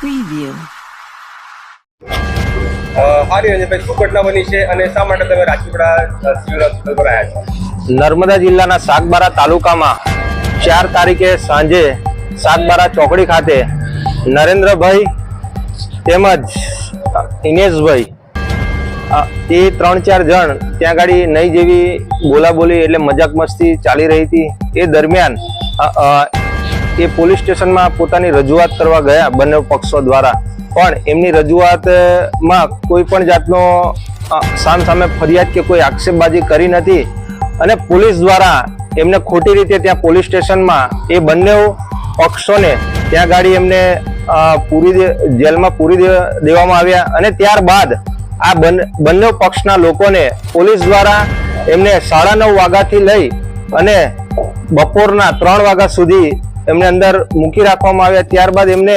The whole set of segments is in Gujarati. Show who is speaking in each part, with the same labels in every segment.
Speaker 1: પ્રિવ્યુ હારી રંજનભાઈ શું ઘટના બની છે અને શા માટે તમે રાજપીપળા સિવિલ હોસ્પિટલ પર આવ્યા છો?
Speaker 2: નર્મદા જિલ્લાના સાગબારા તાલુકામાં ચાર તારીખે સાંજે સાગબારા ચોકડી ખાતે નરેન્દ્રભાઈ તેમજ દિનેશભાઈ એ ત્રણ ચાર જણ ત્યાં ગાડી નહીં જેવી બોલાબોલી એટલે મજાક મસ્તી ચાલી રહી હતી. એ દરમિયાન એ પોલીસ સ્ટેશનમાં પોતાની રજૂઆત કરવા ગયા બંને પક્ષો દ્વારા. પણ એમની રજૂઆતમાં કોઈ પણ જાતનો સામ સામે ફરિયાદ કે કોઈ આક્ષેપબાજી કરી નથી. અને પોલીસ દ્વારા એમને ખોટી રીતે ત્યાં પોલીસ સ્ટેશનમાં એ બંને પક્ષોને ત્યાં ગાડી એમને પૂરી જેલમાં પૂરી દેવામાં આવ્યા. અને ત્યારબાદ આ બંને પક્ષના લોકોને પોલીસ દ્વારા એમને સાડા નવ વાગ્યાથી લઈ અને બપોરના ત્રણ વાગ્યા સુધી એમને અંદર મૂકી રાખવામાં આવ્યા. ત્યારબાદ એમને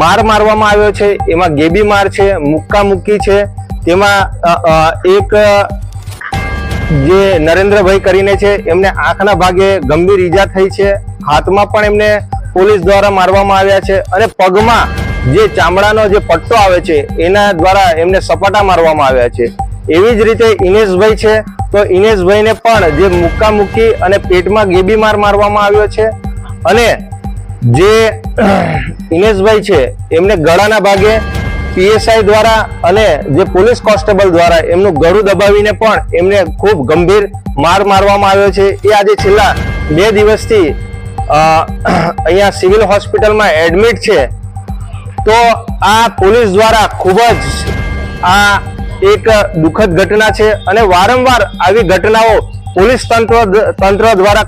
Speaker 2: માર મારવામાં આવ્યો છે. એમાં ગેબી માર છે, મુક્કા મુક્કી છે. તેમાં એક જે નરેન્દ્રભાઈ કરીને છે, એમને આંખના ભાગે ગંભીર ઈજા થઈ છે. હાથમાં પણ એમને પોલીસ દ્વારા મારવામાં આવ્યા છે અને પગમાં જે ચામડાનો જે પટ્ટો આવે છે, એના દ્વારા એમને સપાટા મારવામાં આવ્યા છે. એવી જ રીતે ઇનેશભાઈ છે. તો ઇનેશભાઈને પણ જે મુક્કા મુક્કી અને પેટમાં ગેબી માર મારવામાં આવ્યો છે. અને જે ઇનેશભાઈ છે, એમને ગળાના ભાગે પીએસઆઈ દ્વારા અને જે પોલીસ કોન્સ્ટેબલ દ્વારા એમનું ગળું દબાવીને પણ એમને ખૂબ ગંભીર માર મારવામાં આવ્યો છે. એ આજે છેલ્લા બે દિવસથી અહીંયા સિવિલ હોસ્પિટલમાં એડમિટ છે. તો આ પોલીસ દ્વારા ખૂબ જ આ એક દુઃખદ ઘટના છે અને વારંવાર આવી ઘટનાઓ પોલીસ તંત્ર તંત્ર દ્વારા